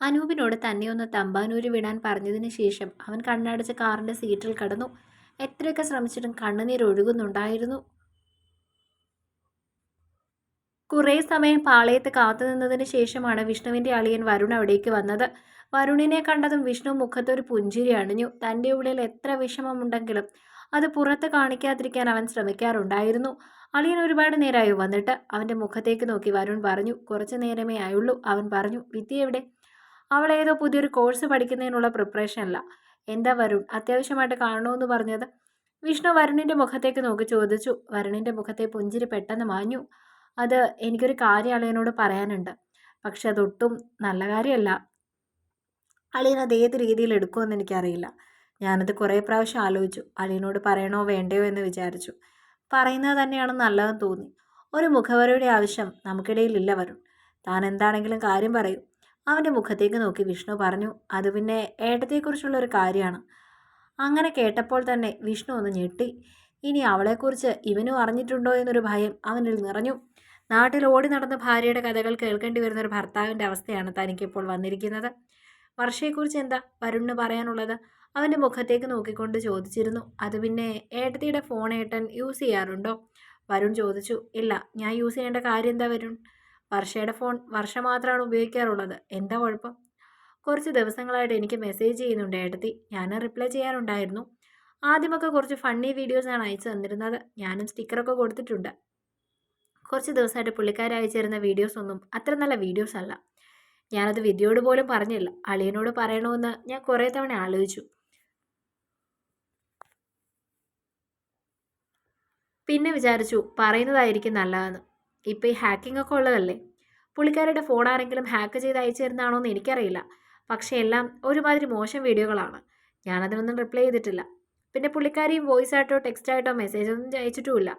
അനൂപിനോട് തന്നെ ഒന്ന് തമ്പാനൂര് വിടാൻ പറഞ്ഞതിന് ശേഷം അവൻ കണ്ണടച്ച് കാറിന്റെ സീറ്റിൽ കടന്നു. എത്രയൊക്കെ ശ്രമിച്ചിട്ടും കണ്ണുനീർ ഒഴുകുന്നുണ്ടായിരുന്നു. കുറേ സമയം പാളയത്ത് കാത്തുനിന്നതിന് ശേഷമാണ് വിഷ്ണുവിന്റെ അളിയൻ വരുൺ അവിടേക്ക് വന്നത്. വരുണിനെ കണ്ടതും വിഷ്ണു മുഖത്തൊരു പുഞ്ചിരി അണിഞ്ഞു. തന്റെ ഉള്ളിൽ എത്ര വിഷമമുണ്ടെങ്കിലും അത് പുറത്ത് കാണിക്കാതിരിക്കാൻ അവൻ ശ്രമിക്കാറുണ്ടായിരുന്നു. അളിയൻ ഒരുപാട് നേരമായി വന്നിട്ട് അവന്റെ മുഖത്തേക്ക് നോക്കി വരുൺ പറഞ്ഞു കുറച്ച് നേരമേ ആയുള്ളൂ അവൻ പറഞ്ഞു. വിദ്യ എവിടെ? അവൾ ഏതോ പുതിയൊരു കോഴ്സ് പഠിക്കുന്നതിനുള്ള പ്രിപ്പറേഷനല്ല എന്താ വരുൺ? അത്യാവശ്യമായിട്ട് കാണണമെന്ന് പറഞ്ഞത്? വിഷ്ണു വരുണിന്റെ മുഖത്തേക്ക് നോക്കി ചോദിച്ചു. വരുണിന്റെ മുഖത്തെ പുഞ്ചിരി പെട്ടെന്ന് മാഞ്ഞു. അത് എനിക്കൊരു കാര്യം അളിയനോട് പറയാനുണ്ട്. പക്ഷെ അതൊട്ടും നല്ല കാര്യമല്ല അളിയൻ അത് ഏത് രീതിയിൽ എടുക്കുമെന്ന് എനിക്കറിയില്ല. ഞാനത് കുറേ പ്രാവശ്യം ആലോചിച്ചു. അളിയനോട് പറയണോ വേണ്ടയോ എന്ന് വിചാരിച്ചു. പറയുന്നത് തന്നെയാണ് നല്ലതെന്ന് തോന്നി. ഒരു മുഖവരയുടെ ആവശ്യം നമുക്കിടയിലില്ല വരും താൻ എന്താണെങ്കിലും കാര്യം പറയൂ. അവന്റെ മുഖത്തേക്ക് നോക്കി വിഷ്ണു പറഞ്ഞു അത് പിന്നെ ഏട്ടത്തെക്കുറിച്ചുള്ള ഒരു കാര്യമാണ്. അങ്ങനെ കേട്ടപ്പോൾ തന്നെ വിഷ്ണു ഒന്ന് ഞെട്ടി. ഇനി അവളെക്കുറിച്ച് ഇവനും അറിഞ്ഞിട്ടുണ്ടോ എന്നൊരു ഭയം അവനിൽ നിറഞ്ഞു. നാട്ടിൽ ഓടി നടന്ന ഭാര്യയുടെ കഥകൾ കേൾക്കേണ്ടി വരുന്ന ഒരു ഭർത്താവിന്റെ അവസ്ഥയാണ് തനിക്കിപ്പോൾ വന്നിരിക്കുന്നത്. വർഷയെക്കുറിച്ച് എന്താ വരുണിന് പറയാനുള്ളത്? അവന്റെ മുഖത്തേക്ക് നോക്കിക്കൊണ്ട് ചോദിച്ചിരുന്നു. അത് പിന്നെ ഏട്ടത്തിയുടെ ഫോൺ ഏട്ടൻ യൂസ് ചെയ്യാറുണ്ടോ? വരുൺ ചോദിച്ചു. ഇല്ല ഞാൻ യൂസ് ചെയ്യേണ്ട കാര്യം എന്താ വരുൺ? വർഷയുടെ ഫോൺ വർഷ മാത്രമാണ് ഉപയോഗിക്കാറുള്ളത്. എന്താ കുഴപ്പം? കുറച്ച് ദിവസങ്ങളായിട്ട് എനിക്ക് മെസ്സേജ് ചെയ്യുന്നുണ്ട് ഏട്ടത്തി. ഞാൻ റിപ്ലൈ ചെയ്യാറുണ്ടായിരുന്നു ആദ്യമൊക്കെ കുറച്ച് ഫണ്ണി വീഡിയോസാണ് അയച്ചു തന്നിരുന്നത്. ഞാനും സ്റ്റിക്കറൊക്കെ കൊടുത്തിട്ടുണ്ട്. കുറച്ച് ദിവസമായിട്ട് പുള്ളിക്കാർ അയച്ചിരുന്ന വീഡിയോസ് ഒന്നും അത്ര നല്ല വീഡിയോസ് അല്ല. ഞാനത് വിദ്യയോട് പോലും പറഞ്ഞില്ല. അളിയനോട് പറയണമെന്ന് ഞാൻ കുറേ തവണ ആലോചിച്ചു. പിന്നെ വിചാരിച്ചു പറയുന്നതായിരിക്കും നല്ലതെന്ന്. ഇപ്പോൾ ഈ ഹാക്കിംഗ് ഒക്കെ ഉള്ളതല്ലേ? പുള്ളിക്കാരുടെ ഫോൺ ആരെങ്കിലും ഹാക്ക് ചെയ്ത് അയച്ചു തരുന്നതാണോ എന്ന് എനിക്കറിയില്ല. പക്ഷേ എല്ലാം ഒരുമാതിരി മോശം വീഡിയോകളാണ്. ഞാനതിനൊന്നും റിപ്ലൈ ചെയ്തിട്ടില്ല. പിന്നെ പുള്ളിക്കാരിയും വോയിസ് ആയിട്ടോ ടെക്സ്റ്റ് ആയിട്ടോ മെസ്സേജ് ഒന്നും അയച്ചിട്ടുമില്ല.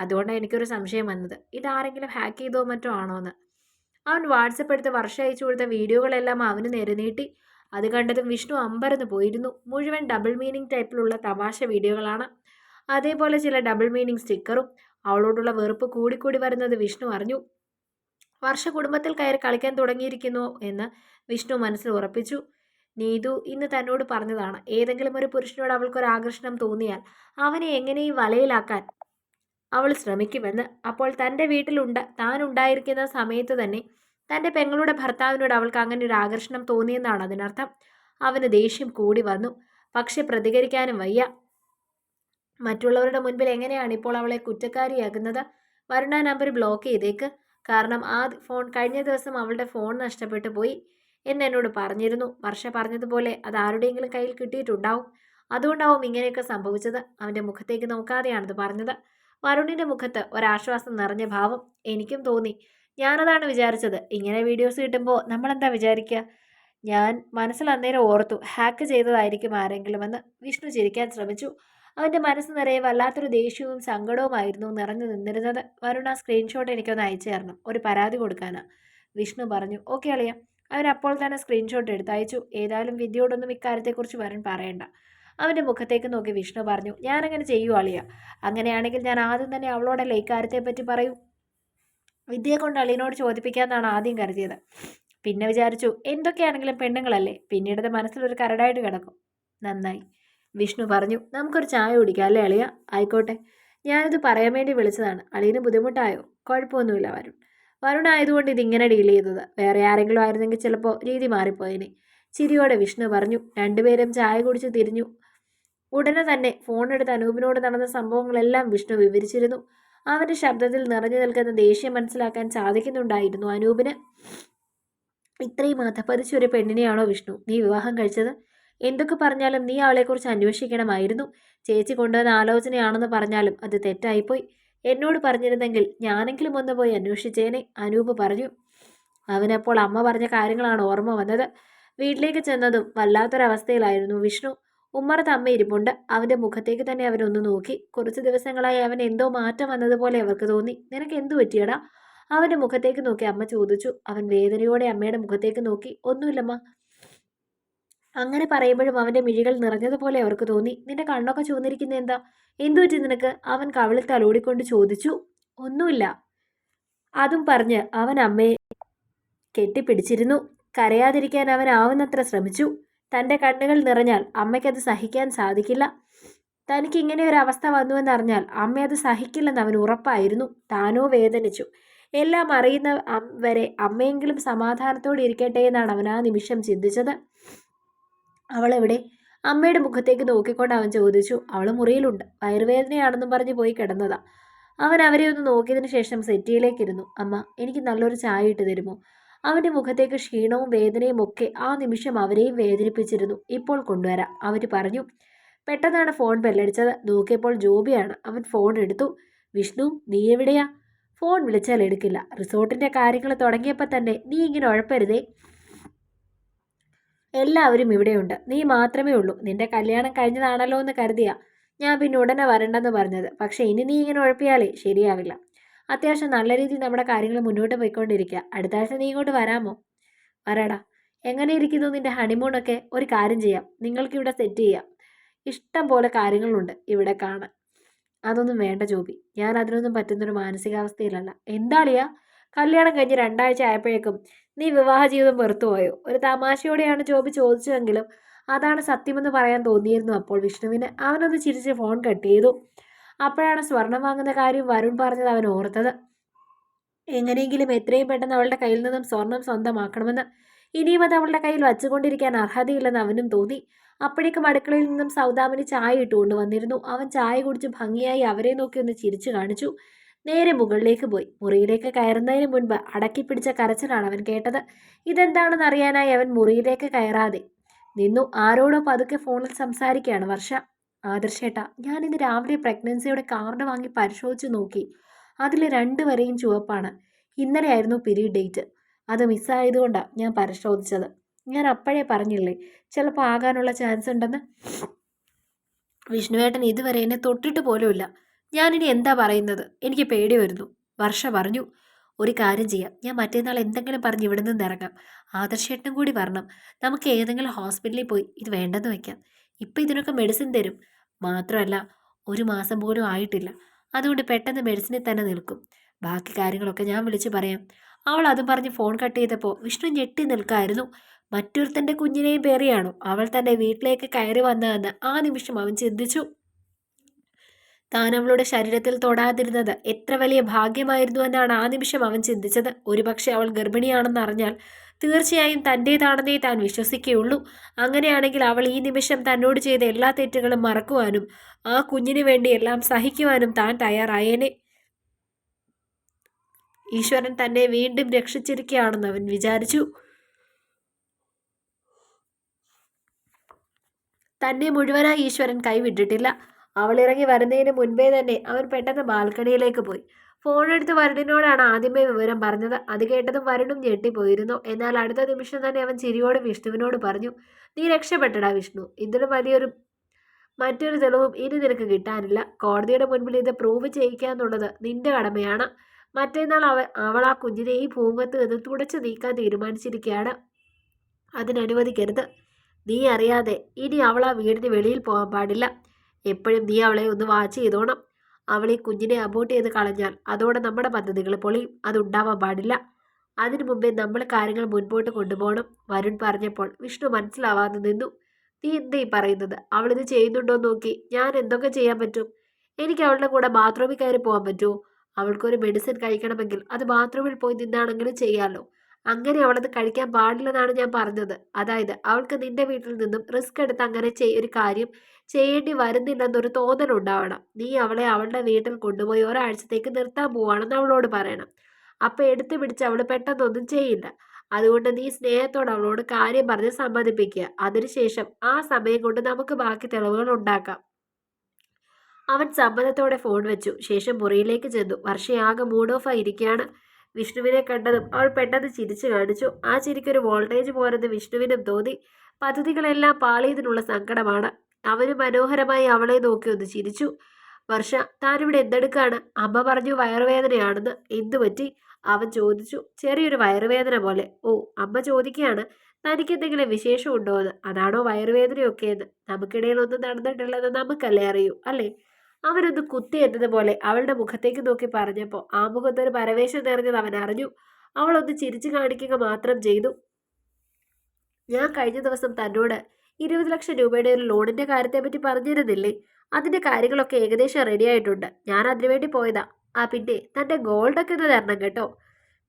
അതുകൊണ്ടാണ് എനിക്കൊരു സംശയം വന്നത്. ഇതാരെങ്കിലും ഹാക്ക് ചെയ്തോ മറ്റോ ആണോ എന്ന്. അവൻ വാട്സപ്പ് എടുത്ത് വർഷം അയച്ചു കൊടുത്ത വീഡിയോകളെല്ലാം അവന് നേരെ അത് കണ്ടതും വിഷ്ണു അമ്പരന്ന് പോയിരുന്നു. മുഴുവൻ ഡബിൾ മീനിങ് ടൈപ്പിലുള്ള തമാശ വീഡിയോകളാണ്. അതേപോലെ ചില ഡബിൾ മീനിങ് സ്റ്റിക്കറും അവളോടുള്ള വെറുപ്പ് കൂടിക്കൂടി വരുന്നത് വിഷ്ണു അറിഞ്ഞു. വർഷ കുടുംബത്തിൽ കയറി കളിക്കാൻ തുടങ്ങിയിരിക്കുന്നു എന്ന് വിഷ്ണു മനസ്സിൽ ഉറപ്പിച്ചു. നീതു ഇന്ന് തന്നോട് പറഞ്ഞതാണ് ഏതെങ്കിലും ഒരു പുരുഷനോട് അവൾക്കൊരു ആകർഷണം തോന്നിയാൽ അവനെ എങ്ങനെയും വലയിലാക്കാൻ അവൾ ശ്രമിക്കുമെന്ന്. അപ്പോൾ തന്റെ വീട്ടിലുണ്ട താൻ ഉണ്ടായിരിക്കുന്ന സമയത്ത് തന്നെ തന്റെ പെങ്ങളുടെ ഭർത്താവിനോട് അവൾക്ക് അങ്ങനെ ഒരു ആകർഷണം തോന്നിയെന്നാണ് അതിനർത്ഥം. അവന് ദേഷ്യം കൂടി വന്നു. പക്ഷെ പ്രതികരിക്കാനും വയ്യ. മറ്റുള്ളവരുടെ മുൻപിൽ എങ്ങനെയാണ് ഇപ്പോൾ അവളെ കുറ്റക്കാരിയാക്കുന്നത്? വരുണ നമ്പർ ബ്ലോക്ക് ചെയ്തേക്ക്. കാരണം ആ ഫോൺ കഴിഞ്ഞ ദിവസം അവളുടെ ഫോൺ നഷ്ടപ്പെട്ടു പോയി. എന്ന് എന്നോട് പറഞ്ഞിരുന്നു. വർഷ പറഞ്ഞതുപോലെ അത് ആരുടെയെങ്കിലും കയ്യിൽ കിട്ടിയിട്ടുണ്ടാവും. അതുകൊണ്ടാവും ഇങ്ങനെയൊക്കെ സംഭവിച്ചത്. അവന്റെ മുഖത്തേക്ക് നോക്കാതെയാണത് പറഞ്ഞത്. വരുണിന്റെ മുഖത്ത് ഒരാശ്വാസം നിറഞ്ഞ ഭാവം എനിക്കും തോന്നി. ഞാനതാണ് വിചാരിച്ചത്. ഇങ്ങനെ വീഡിയോസ് കിട്ടുമ്പോൾ നമ്മളെന്താ വിചാരിക്കുക ഞാൻ മനസ്സിൽ അന്നേരം ഓർത്തു. ഹാക്ക് ചെയ്തതായിരിക്കും ആരെങ്കിലുമെന്ന്. വിഷ്ണു ചിരിക്കാൻ ശ്രമിച്ചു. അവന്റെ മനസ്സ് നിറയെ വല്ലാത്തൊരു ദേഷ്യവും സങ്കടവുമായിരുന്നു നിറഞ്ഞു നിന്നിരുന്നത്. വരുണ സ്ക്രീൻഷോട്ട് എനിക്കൊന്ന് അയച്ചു തരണം. ഒരു പരാതി കൊടുക്കാനാ. വിഷ്ണു പറഞ്ഞു ഓക്കെ അളിയ. അവൻ അപ്പോൾ തന്നെ സ്ക്രീൻഷോട്ട് എടുത്ത് അയച്ചു. ഏതായാലും വിദ്യയോടൊന്നും ഇക്കാര്യത്തെക്കുറിച്ച് വരുൺ പറയണ്ട. അവന്റെ മുഖത്തേക്ക് നോക്കി വിഷ്ണു പറഞ്ഞു ഞാനങ്ങനെ ചെയ്യൂ അളിയ. അങ്ങനെയാണെങ്കിൽ ഞാൻ ആദ്യം തന്നെ അവളോടല്ലേ ഇക്കാര്യത്തെ പറ്റി പറയൂ? വിദ്യയെ കൊണ്ട് അളിയനോട് ചോദിപ്പിക്കാമെന്നാണ് ആദ്യം കരുതിയത്. പിന്നെ വിചാരിച്ചു എന്തൊക്കെയാണെങ്കിലും പെണ്ണുങ്ങളല്ലേ? പിന്നീട് മനസ്സിലൊരു കരടായിട്ട് കിടക്കും. നന്നായി. വിഷ്ണു പറഞ്ഞു നമുക്കൊരു ചായ കുടിക്കാം അല്ലേ അളിയ? ആയിക്കോട്ടെ. ഞാനിത് പറയാൻ വേണ്ടി വിളിച്ചതാണ്. അളിയന് ബുദ്ധിമുട്ടായോ? കുഴപ്പമൊന്നുമില്ല വരുൺ. വരുൺ ആയതുകൊണ്ട് ഇതിങ്ങനെ ഡീൽ ചെയ്തത്. വേറെ ആരെങ്കിലും ആയിരുന്നെങ്കിൽ ചിലപ്പോൾ രീതി മാറിപ്പോയേനെ. ചിരിയോടെ വിഷ്ണു പറഞ്ഞു രണ്ടുപേരും ചായ കുടിച്ച് തിരിഞ്ഞു. ഉടനെ തന്നെ ഫോണെടുത്ത് അനൂപിനോട് നടന്ന സംഭവങ്ങളെല്ലാം വിഷ്ണു വിവരിച്ചിരുന്നു. അവന്റെ ശബ്ദത്തിൽ നിറഞ്ഞു നിൽക്കുന്ന ദേഷ്യം മനസ്സിലാക്കാൻ സാധിക്കുന്നുണ്ടായിരുന്നു അനൂപിന്. ഇത്രയും അധപ്പതിച്ച ഒരു പെണ്ണിനെയാണോ വിഷ്ണു? നീ വിവാഹം കഴിച്ചത്? എന്തൊക്കെ പറഞ്ഞാലും നീ അവളെക്കുറിച്ച് അന്വേഷിക്കണമായിരുന്നു. ചേച്ചി കൊണ്ടുവന്ന ആലോചനയാണെന്ന് പറഞ്ഞാലും അത് തെറ്റായിപ്പോയി. എന്നോട് പറഞ്ഞിരുന്നെങ്കിൽ ഞാനെങ്കിലും ഒന്ന് പോയി അന്വേഷിച്ചേനെ അനൂപ് പറഞ്ഞു. അവനപ്പോൾ അമ്മ പറഞ്ഞ കാര്യങ്ങളാണ് ഓർമ്മ വന്നത്. വീട്ടിലേക്ക് ചെന്നതും വല്ലാത്തൊരവസ്ഥയിലായിരുന്നു വിഷ്ണു. ഉമ്മറത്ത് അമ്മ ഇരിപ്പുണ്ട്. അവന്റെ മുഖത്തേക്ക് തന്നെ അവനൊന്ന് നോക്കി. കുറച്ച് ദിവസങ്ങളായി അവൻ എന്തോ മാറ്റം വന്നതുപോലെ അവർക്ക് തോന്നി. നിനക്ക് എന്തു പറ്റിയടാ? അവന്റെ മുഖത്തേക്ക് നോക്കി അമ്മ ചോദിച്ചു. അവൻ വേദനയോടെ അമ്മയുടെ മുഖത്തേക്ക് നോക്കി. ഒന്നുമില്ലമ്മ. അങ്ങനെ പറയുമ്പോഴും അവന്റെ മിഴികൾ നിറഞ്ഞതുപോലെ അവർക്ക് തോന്നി. നിന്റെ കണ്ണൊക്കെ ചുവന്നിരിക്കുന്നത് എന്താ? എന്തു പറ്റി നിനക്ക് അവൻ കവിളിൽ തലോടിക്കൊണ്ട് ചോദിച്ചു. ഒന്നുമില്ല അതും പറഞ്ഞ് അവൻ അമ്മയെ കെട്ടിപ്പിടിച്ചിരുന്നു. കരയാതിരിക്കാൻ അവൻ ആവുന്നത്ര ശ്രമിച്ചു. തന്റെ കണ്ണുകൾ നിറഞ്ഞാൽ അമ്മയ്ക്കത് സഹിക്കാൻ സാധിക്കില്ല. തനിക്ക് ഇങ്ങനെ ഒരു അവസ്ഥ വന്നുവെന്നറിഞ്ഞാൽ അമ്മ അത് സഹിക്കില്ലെന്ന് അവൻ ഉറപ്പായിരുന്നു. താനോ വേദനിച്ചു. എല്ലാം അറിയുന്ന വരെ അമ്മയെങ്കിലും സമാധാനത്തോടെ ഇരിക്കട്ടെ എന്നാണ് അവൻ ആ നിമിഷം ചിന്തിച്ചത്. അവളെവിടെ? അമ്മയുടെ മുഖത്തേക്ക് നോക്കിക്കൊണ്ട് അവൻ ചോദിച്ചു. അവൾ മുറിയിലുണ്ട്. വയറുവേദനയാണെന്നും പറഞ്ഞ് പോയി കിടന്നതാ. അവൻ അവരെ ഒന്ന് നോക്കിയതിന് ശേഷം സെറ്റിയിലേക്കിരുന്നു. അമ്മ എനിക്ക് നല്ലൊരു ചായ ഇട്ട് തരുമോ? അവന്റെ മുഖത്തേക്ക് ക്ഷീണവും വേദനയും ഒക്കെ ആ നിമിഷം അവരെയും വേദനിപ്പിച്ചിരുന്നു. ഇപ്പോൾ കൊണ്ടുവരാം. അവർ പറഞ്ഞു പെട്ടെന്നാണ് ഫോൺ ബെല്ലടിച്ചത്. നോക്കിയപ്പോൾ ജോബിയാണ്. അവൻ ഫോൺ എടുത്തു. വിഷ്ണു നീ എവിടെയാ? ഫോൺ വിളിച്ചാൽ എടുക്കില്ല. റിസോർട്ടിന്റെ കാര്യങ്ങൾ തുടങ്ങിയപ്പോൾ തന്നെ നീ ഇങ്ങനെ ഉഴപ്പരുതേ. എല്ലാവരും ഇവിടെയുണ്ട്. നീ മാത്രമേ ഉള്ളൂ. നിന്റെ കല്യാണം കഴിഞ്ഞതാണല്ലോ എന്ന് കരുതിയ ഞാൻ പിന്നെ ഉടനെ വരണ്ടെന്ന് പറഞ്ഞത്. പക്ഷേ ഇനി നീ ഇങ്ങനെ ഉഴപ്പിയാലേ ശരിയാവില്ല. അത്യാവശ്യം നല്ല രീതിയിൽ നമ്മുടെ കാര്യങ്ങൾ മുന്നോട്ട് പോയിക്കൊണ്ടിരിക്കുക. അടുത്ത ആഴ്ച നീ ഇങ്ങോട്ട് വരാമോ? വരാടാ. എങ്ങനെ ഇരിക്കുന്നു നിന്റെ ഹണിമൂണൊക്കെ? ഒരു കാര്യം ചെയ്യാം. നിങ്ങൾക്ക് ഇവിടെ സെറ്റ് ചെയ്യാം. ഇഷ്ടം പോലെ കാര്യങ്ങളുണ്ട് ഇവിടെ കാണാൻ. അതൊന്നും വേണ്ട ജോബി. ഞാൻ അതിനൊന്നും പറ്റുന്നൊരു മാനസികാവസ്ഥയിലല്ല. എന്താളിയാ കല്യാണം കഴിഞ്ഞ് രണ്ടാഴ്ച ആയപ്പോഴേക്കും നീ വിവാഹ ജീവിതം വെറുത്തുപോയോ ഒരു തമാശയോടെയാണ് ജോബി ചോദിച്ചതെങ്കിലും അതാണ് സത്യമെന്ന് പറയാൻ തോന്നിയിരുന്നു അപ്പോൾ വിഷ്ണുവിന്. അവനൊന്ന് ചിരിച്ച് ഫോൺ കട്ട് ചെയ്തു. അപ്പോഴാണ് സ്വർണം വാങ്ങുന്ന കാര്യം വരുൺ പറഞ്ഞത് അവൻ ഓർത്തത്. എങ്ങനെയെങ്കിലും എത്രയും പെട്ടെന്ന് അവളുടെ കയ്യിൽ നിന്നും സ്വർണം സ്വന്തമാക്കണമെന്ന്. ഇനിയും അത് അവളുടെ കയ്യിൽ വച്ചുകൊണ്ടിരിക്കാൻ അർഹതയില്ലെന്ന് അവനും തോന്നി. അപ്പോഴേക്കും അടുക്കളയിൽ നിന്നും സൗദാമിന് ചായ ഇട്ടുകൊണ്ട് വന്നിരുന്നു. അവൻ ചായ കുടിച്ച് ഭംഗിയായി അവരെ നോക്കി ഒന്ന് ചിരിച്ചു കാണിച്ചു. നേരെ മുകളിലേക്ക് പോയി. മുറിയിലേക്ക് കയറുന്നതിന് മുൻപ് അടക്കി പിടിച്ച കരച്ചിലാണ് അവൻ കേട്ടത്. ഇതെന്താണെന്ന് അറിയാനായി അവൻ മുറിയിലേക്ക് കയറാതെ നിന്നു. ആരോടോ പതുക്കെ ഫോണിൽ സംസാരിക്കുകയാണ് വർഷ. ആദർശേട്ടാ ഇന്ന് രാവിലെ പ്രഗ്നൻസിയുടെ കാർഡ് വാങ്ങി പരിശോധിച്ച് നോക്കി. അതിൽ രണ്ടുവരെയും ചുവപ്പാണ്. ഇന്നലെയായിരുന്നു പിരീഡ് ഡേറ്റ്. അത് മിസ്സായതുകൊണ്ടാണ് ഞാൻ പരിശോധിച്ചത്. ഞാൻ അപ്പോഴേ പറഞ്ഞില്ലേ ചിലപ്പോൾ ആകാനുള്ള ചാൻസ് ഉണ്ടെന്ന്? വിഷ്ണുവേട്ടൻ ഇതുവരെ എന്നെ തൊട്ടിട്ട് പോലുമില്ല. ഞാനിനി എന്താ പറയുന്നത്? എനിക്ക് പേടി വരുന്നു. വർഷ പറഞ്ഞു ഒരു കാര്യം ചെയ്യാം. ഞാൻ മറ്റേന്നാൾ എന്തെങ്കിലും പറഞ്ഞ് ഇവിടെ നിന്ന് ഇറങ്ങാം. ആദർശേട്ടനും കൂടി വരണം. നമുക്ക് ഏതെങ്കിലും ഹോസ്പിറ്റലിൽ പോയി ഇത് വേണ്ടെന്ന് വെക്കാം. ഇപ്പം ഇതിനൊക്കെ മെഡിസിൻ തരും. മാത്രമല്ല ഒരു മാസം പോലും ആയിട്ടില്ല. അതുകൊണ്ട് പെട്ടെന്ന് മെഡിസിനിൽ തന്നെ നിൽക്കും. ബാക്കി കാര്യങ്ങളൊക്കെ ഞാൻ വിളിച്ച് പറയാം. അവൾ അതും പറഞ്ഞ് ഫോൺ കട്ട് ചെയ്തപ്പോൾ വിഷ്ണു ഞെട്ടി നിൽക്കായിരുന്നു. മറ്റൊരുത്തന്റെ കുഞ്ഞിനെയും പേറിയാണോ? അവൾ തന്റെ വീട്ടിലേക്ക് കയറി വന്നതെന്ന് ആ നിമിഷം അവൻ ചിന്തിച്ചു. താൻ അവളുടെ ശരീരത്തിൽ തൊടാതിരുന്നത് എത്ര വലിയ ഭാഗ്യമായിരുന്നു എന്നാണ് ആ നിമിഷം അവൻ ചിന്തിച്ചത്. ഒരുപക്ഷെ അവൾ ഗർഭിണിയാണെന്ന് അറിഞ്ഞാൽ തീർച്ചയായും തന്റേതാണെന്നേ താൻ വിശ്വസിക്കുകയുള്ളൂ. അങ്ങനെയാണെങ്കിൽ അവൾ ഈ നിമിഷം തന്നോട് ചെയ്ത എല്ലാ തെറ്റുകളും മറക്കുവാനും ആ കുഞ്ഞിനു വേണ്ടി എല്ലാം സഹിക്കുവാനും താൻ തയ്യാറായേനെ. ഈശ്വരൻ തന്നെ വീണ്ടും രക്ഷിച്ചിരിക്കുകയാണെന്ന് അവൻ വിചാരിച്ചു. തന്നെ മുഴുവനായി ഈശ്വരൻ കൈവിട്ടിട്ടില്ല. അവൾ ഇറങ്ങി വരുന്നതിന് മുൻപേ തന്നെ അവൻ പെട്ടെന്ന് ബാൽക്കണിയിലേക്ക് പോയി. ഫോണെടുത്ത് വരുണിനോടാണ് ആദ്യമേ വിവരം പറഞ്ഞത്. അത് കേട്ടതും വരുണും ഞെട്ടിപ്പോയിരുന്നു. എന്നാൽ അടുത്ത നിമിഷം തന്നെ അവൻ ചിരിയോട് വിഷ്ണുവിനോട് പറഞ്ഞു നീ രക്ഷപ്പെട്ടടാ വിഷ്ണു. ഇതിലും വലിയൊരു മറ്റൊരു തെളിവും ഇനി നിനക്ക് കിട്ടാനില്ല. കോടതിയുടെ മുൻപിൽ ഇത് പ്രൂവ് ചെയ്യിക്കുക എന്നുള്ളത് നിന്റെ കടമയാണ്. മറ്റേന്നാൾ അവ അവൾ ആ കുഞ്ഞിനെ ഈ ഭൂമുഖത്ത് നിന്ന് തുടച്ചു നീക്കാൻ തീരുമാനിച്ചിരിക്കുകയാണ് അതിനനുവദിക്കരുത്. നീ അറിയാതെ ഇനി അവൾ ആ വീടിന് വെളിയിൽ പോകാൻ പാടില്ല. എപ്പോഴും നീ അവളെ ഒന്ന് വാച്ച് ചെയ്തോണം. അവൾ ഈ കുഞ്ഞിനെ അബോട്ട് ചെയ്ത് കളഞ്ഞാൽ അതോടെ നമ്മുടെ പദ്ധതികൾ പൊളിയും. അതുണ്ടാവാൻ പാടില്ല. അതിനു മുമ്പേ നമ്മൾ കാര്യങ്ങൾ മുൻപോട്ട് കൊണ്ടുപോകണം. വരുൺ പറഞ്ഞപ്പോൾ വിഷ്ണു മനസ്സിലാവാതെ നിന്നു. നീ എന്താ പറയുന്നത്? അവളിത് ചെയ്യുന്നുണ്ടോ നോക്കി. ഞാൻ എന്തൊക്കെ ചെയ്യാൻ പറ്റും? എനിക്ക് അവളുടെ കൂടെ ബാത്റൂമിൽ കയറി പോകാൻ പറ്റുമോ? അവൾക്കൊരു മെഡിസിൻ കഴിക്കണമെങ്കിൽ അത് ബാത്റൂമിൽ പോയി നിന്നാണെങ്കിലും ചെയ്യാമല്ലോ അങ്ങനെ അവളത് കഴിക്കാൻ പാടില്ലെന്നാണ് ഞാൻ പറഞ്ഞത്. അതായത് അവൾക്ക് നിന്റെ വീട്ടിൽ നിന്നും റിസ്ക് എടുത്ത് അങ്ങനെ ചെയ് ഒരു കാര്യം ചെയ്യേണ്ടി വരുന്നില്ലെന്നൊരു തോന്നലുണ്ടാവണം നീ അവളെ അവളുടെ വീട്ടിൽ കൊണ്ടുപോയി ഒരാഴ്ചത്തേക്ക് നിർത്താൻ പോവാണെന്ന് അവളോട് പറയണം. അപ്പോൾ എടുത്തു പിടിച്ച് അവൾ പെട്ടെന്നൊന്നും ചെയ്യില്ല. അതുകൊണ്ട് നീ സ്നേഹത്തോടെ അവളോട് കാര്യം പറഞ്ഞ് സമ്മതിപ്പിക്കുക. അതിനുശേഷം ആ സമയം കൊണ്ട് നമുക്ക് ബാക്കി തെളിവുകൾ ഉണ്ടാക്കാം. അവൻ സമ്മതത്തോടെ ഫോൺ വെച്ചു. ശേഷം മുറിയിലേക്ക് ചെന്നു. വർഷയാകെ മൂഡ് ഓഫ് ആയിരിക്കുകയാണ് വിഷ്ണുവിനെ കണ്ടതും അവൾ പെട്ടെന്ന് ചിരിച്ചു കാണിച്ചു. ആ ചിരിക്കൊരു വോൾട്ടേജ് പോരെന്ന് വിഷ്ണുവിനും തോന്നി. പദ്ധതികളെല്ലാം പാളിയതിനുള്ള സങ്കടമാണ്. അവന് മനോഹരമായി അവളെ നോക്കി ഒന്ന് ചിരിച്ചു. വർഷ താനിവിടെ എന്തെടുക്കാണ്? അമ്മ പറഞ്ഞു വയറുവേദനയാണെന്ന്. എന്തു പറ്റി? അവൻ ചോദിച്ചു. ചെറിയൊരു വയറുവേദന പോലെ. ഓ അമ്മ ചോദിക്കുകയാണ്. തനിക്ക് എന്തെങ്കിലും വിശേഷം ഉണ്ടോ എന്ന്. അതാണോ വയറുവേദനയൊക്കെ എന്ന് നമുക്കിടയിൽ ഒന്നും നടന്നിട്ടില്ലെന്ന് നമുക്കല്ലേ അറിയൂ അല്ലേ? അവനൊന്ന് കുത്തി എന്നതുപോലെ അവളുടെ മുഖത്തേക്ക് നോക്കി പറഞ്ഞപ്പോൾ ആ മുഖത്തൊരു പരവേശം നിറഞ്ഞത് അവൻ അറിഞ്ഞു. അവളൊന്ന് ചിരിച്ചു കാണിക്കുക മാത്രം ചെയ്തു. ഞാൻ കഴിഞ്ഞ ദിവസം തന്നോട് ഇരുപത് ലക്ഷം രൂപയുടെ ഒരു ലോണിന്റെ കാര്യത്തെപ്പറ്റി പറഞ്ഞിരുന്നില്ലേ? അതിന്റെ കാര്യങ്ങളൊക്കെ ഏകദേശം റെഡി ആയിട്ടുണ്ട്. ഞാൻ അതിനുവേണ്ടി പോയതാ. ആ പിന്നെ തന്റെ ഗോൾഡൊക്കെ ഒന്ന് തരണം കേട്ടോ.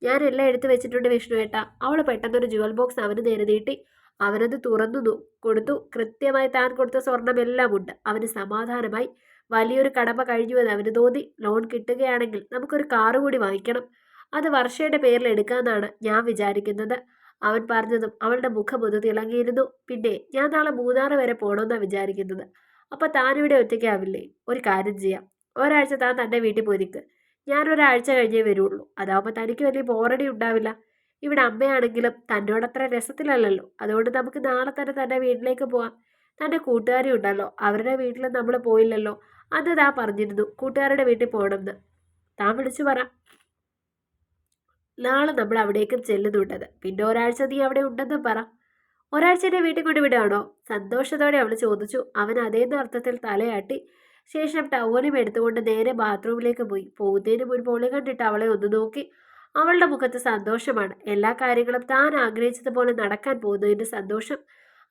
ഞാൻ എല്ലാം എടുത്തു വെച്ചിട്ടുണ്ട് വിഷ്ണു വിഷ്ണുവേട്ട അവൾ പെട്ടെന്നൊരു ജുവൽ ബോക്സ് അവന് നേരെ നീട്ടി. അവനത് തുറന്നു കൊടുത്തു. കൃത്യമായി താൻ കൊടുത്ത സ്വർണമെല്ലാം ഉണ്ട്. അവന് സമാധാനമായി. വലിയൊരു കടമ കഴിഞ്ഞുവെന്ന് അവന് തോന്നി. ലോൺ കിട്ടുകയാണെങ്കിൽ നമുക്കൊരു കാറ് കൂടി വാങ്ങിക്കണം. അത് വർഷയുടെ പേരിൽ എടുക്കാമെന്നാണ് ഞാൻ വിചാരിക്കുന്നത്. അവൻ പറഞ്ഞതും അവളുടെ മുഖം ഒന്ന് തിളങ്ങിയിരുന്നു. പിന്നെ ഞാൻ നാളെ മൂന്നാറ് വരെ പോകണമെന്നാണ് വിചാരിക്കുന്നത്. അപ്പോൾ താനിവിടെ ഒറ്റയ്ക്കാവില്ലേ? ഒരു കാര്യം ചെയ്യാം. ഒരാഴ്ച താൻ തന്റെ വീട്ടിൽ പോയിരിക്കുക ഞാൻ ഒരാഴ്ച കഴിഞ്ഞേ വരുള്ളൂ. അതാവുമ്പോൾ തനിക്ക് വലിയ ബോറടി ഉണ്ടാവില്ല. ഇവിടെ അമ്മയാണെങ്കിലും തന്നോടത്ര രസത്തിലല്ലല്ലോ. അതുകൊണ്ട് നമുക്ക് നാളെ തന്നെ തന്റെ വീട്ടിലേക്ക് പോവാം. തന്റെ കൂട്ടുകാരി ഉണ്ടല്ലോ അവരുടെ വീട്ടിൽ നമ്മൾ പോയില്ലല്ലോ. അന്ന് താൻ പറഞ്ഞിരുന്നു കൂട്ടുകാരുടെ വീട്ടിൽ പോകണമെന്ന്. താൻ വിളിച്ചു പറ. നാളെ നമ്മൾ അവിടേക്കും ചെല്ലുന്നുണ്ടത്. പിന്നെ ഒരാഴ്ച നീ അവിടെ ഉണ്ടെന്ന് പറ. ഒരാഴ്ച എന്നെ വീട്ടിൽ കൊണ്ട് വിടുകയാണോ സന്തോഷത്തോടെ അവൾ ചോദിച്ചു. അവൻ അതേന്ന അർത്ഥത്തിൽ തലയാട്ടി. ശേഷം ടവലും എടുത്തുകൊണ്ട് നേരെ ബാത്റൂമിലേക്ക് പോയി. പോകുന്നതിന് മുൻപ് ഒളി കണ്ടിട്ട് അവളെ ഒന്ന് നോക്കി. അവളുടെ മുഖത്ത് സന്തോഷമാണ്. എല്ലാ കാര്യങ്ങളും താൻ ആഗ്രഹിച്ചതുപോലെ നടക്കാൻ പോകുന്നതിന്റെ സന്തോഷം.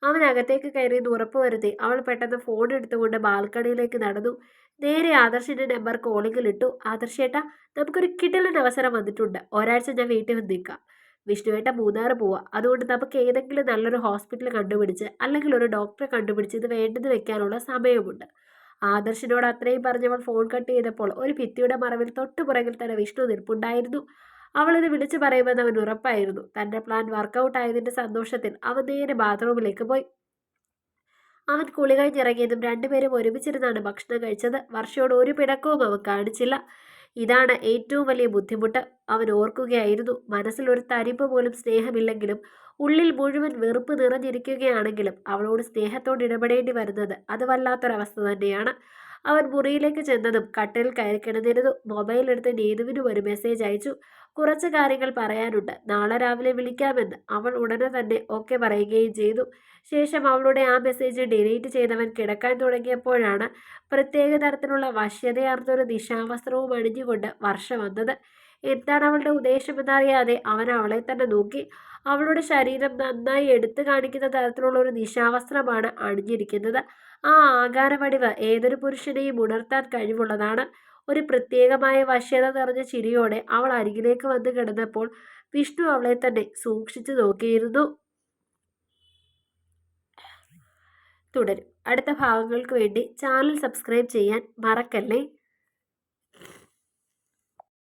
അവൻ അകത്തേക്ക് കയറിയത് ഉറപ്പ് വരുത്തി. അവൾ പെട്ടെന്ന് ഫോൺ എടുത്തുകൊണ്ട് ബാൽക്കണിയിലേക്ക് നടന്നു. നേരെ ആദർശിന്റെ നമ്പർ കോളിങ്ങിലിട്ടു ആദർശേട്ടാ നമുക്കൊരു കിടലൻ അവസരം വന്നിട്ടുണ്ട്. ഒരാഴ്ച ഞാൻ വീട്ടിൽ നിൽക്കാം വിഷ്ണുവേട്ട മൂന്നാറ് പോവാ. അതുകൊണ്ട് നമുക്ക് ഏതെങ്കിലും നല്ലൊരു ഹോസ്പിറ്റൽ കണ്ടുപിടിച്ച് അല്ലെങ്കിൽ ഒരു ഡോക്ടറെ കണ്ടുപിടിച്ച് ഇത് വേണ്ടത് വെക്കാനുള്ള സമയമുണ്ട്. ആദർശിനോട് അത്രയും പറഞ്ഞവൾ ഫോൺ കട്ട് ചെയ്തപ്പോൾ ഒരു ഭിത്തിയുടെ മറവിൽ തൊട്ടുപുറകിൽ തന്നെ വിഷ്ണു നിൽപ്പുണ്ടായിരുന്നു. അവളിത് വിളിച്ചു പറയുമെന്ന് അവൻ ഉറപ്പായിരുന്നു. തന്റെ പ്ലാൻ വർക്കൗട്ട് ആയതിന്റെ സന്തോഷത്തിൽ അവൻ നേരെ ബാത്റൂമിലേക്ക് പോയി. അവൻ കുളി കഴിഞ്ഞിറങ്ങിയതും രണ്ടുപേരും ഒരുമിച്ചിരുന്നാണ് ഭക്ഷണം കഴിച്ചത്. വർഷയോട് ഒരു പിടക്കവും അവൻ കാണിച്ചില്ല. ഇതാണ് ഏറ്റവും വലിയ ബുദ്ധിമുട്ട്. അവൻ ഓർക്കുകയായിരുന്നു. മനസ്സിൽ ഒരു തരിപ്പ് പോലും സ്നേഹമില്ലെങ്കിലും ഉള്ളിൽ മുഴുവൻ വെറുപ്പ് നിറഞ്ഞിരിക്കുകയാണെങ്കിലും അവളോട് സ്നേഹത്തോട് ഇടപെടേണ്ടി വരുന്നത് അത് വല്ലാത്തൊരവസ്ഥ തന്നെയാണ്. അവൻ മുറിയിലേക്ക് ചെന്നതും കട്ടിൽ കയറി കിടന്നിരുന്നു മൊബൈൽ എടുത്ത് നീതുവിനും ഒരു മെസ്സേജ് അയച്ചു. കുറച്ച് കാര്യങ്ങൾ പറയാനുണ്ട്. നാളെ രാവിലെ വിളിക്കാമെന്ന് അവൾ ഉടനെ തന്നെ ഓക്കെ പറയുകയും ചെയ്തു. ശേഷം അവളുടെ ആ മെസ്സേജ് ഡിലീറ്റ് ചെയ്തവൻ കിടക്കാൻ തുടങ്ങിയപ്പോഴാണ് പ്രത്യേക തരത്തിലുള്ള വശ്യതയാർന്നൊരു ദിശാവസ്ത്രവും അണിഞ്ഞുകൊണ്ട് വർഷ വന്നത്. എന്താണ് അവളുടെ ഉദ്ദേശമെന്നറിയാതെ അവൻ അവളെ തന്നെ നോക്കി. അവളുടെ ശരീരം നന്നായി എടുത്തു കാണിക്കുന്ന തരത്തിലുള്ള ഒരു നിശാവസ്ത്രമാണ് അണിഞ്ഞിരിക്കുന്നത്. ആ ആകാരവടിവ് ഏതൊരു പുരുഷനെയും ഉണർത്താൻ കഴിവുള്ളതാണ്. ഒരു പ്രത്യേകമായ വശ്യത നിറഞ്ഞ ചിരിയോടെ അവൾ അരികിലേക്ക് വന്ന് കിടന്നപ്പോൾ വിഷ്ണു അവളെ തന്നെ സൂക്ഷിച്ചു നോക്കിയിരുന്നു. തുടരും. അടുത്ത ഭാഗങ്ങൾക്ക് വേണ്ടി ചാനൽ സബ്സ്ക്രൈബ് ചെയ്യാൻ മറക്കല്ലേ?